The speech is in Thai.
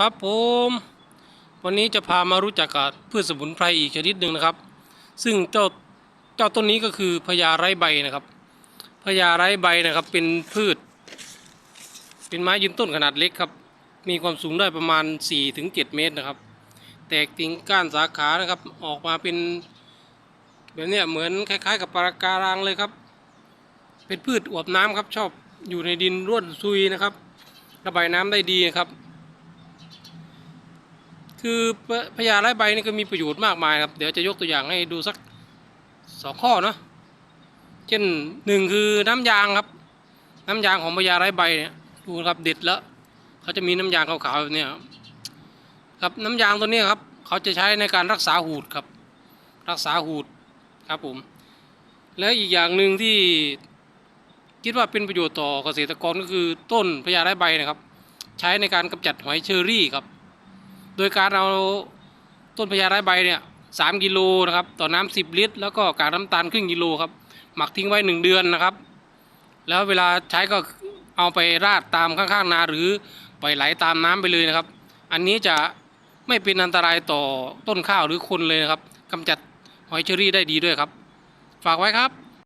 ครับผมวันนี้จะพามารู้จักกับพืชสมุนไพรอีกชนิดหนึ่งนะครับ ซึ่งเจ้าเจ้าต้นนี้ก็คือพญาไร้ใบนะครับพญาไร้ใบนะครับเป็นพืช เป็นไม้ยืนต้นขนาดเล็กครับ มีความสูงได้ประมาณ 4-7 เมตรนะครับ แตกกิ่งก้านสาขานะครับออกมาเป็นแบบนี้เหมือนคล้ายๆ กับปลาการังเลยครับ เป็นพืชอวบน้ำครับชอบอยู่ในดินร่วนซุยนะครับ ระบายน้ำได้ดีครับ คือพญาไร้ใบนี่ก็มีประโยชน์มากมายครับ เดี๋ยวจะยกตัวอย่างให้ดูสักสองข้อเนาะเช่นหนึ่งคือน้ำยางครับ น้ำยางของพญาไร้ใบเนี่ยดูครับเด็ดแล้วเขาจะมีน้ำยางขาวๆแบบเนี้ยครับน้ำยางตัวนี้ครับ เขาจะใช้ในการรักษาหูดครับ รักษาหูดครับผมและอีกอย่างหนึ่งที่คิดว่าเป็นประโยชน์ต่อเกษตรกรก็คือต้นพญาไร้ใบนะครับ ใช้ในการกำจัดหอยเชอรี่ครับ โดยการเอาต้นพญาไร้ใบเนี่ยสามกิโลนะครับต่อน้ำสิบลิตร แล้วก็กากน้ำตาลครึ่งกิโลครับหมักทิ้งไว้หนึ่งเดือนนะครับ แล้วเวลาใช้ก็เอาไปราดตามข้างๆนาหรือปล่อยไหลตามน้ำไปเลยนะครับ อันนี้จะไม่เป็นอันตรายต่อต้นข้าวหรือคนเลยนะครับกำจัดหอยเชอรี่ได้ดีด้วยครับ ฝากไว้ครับ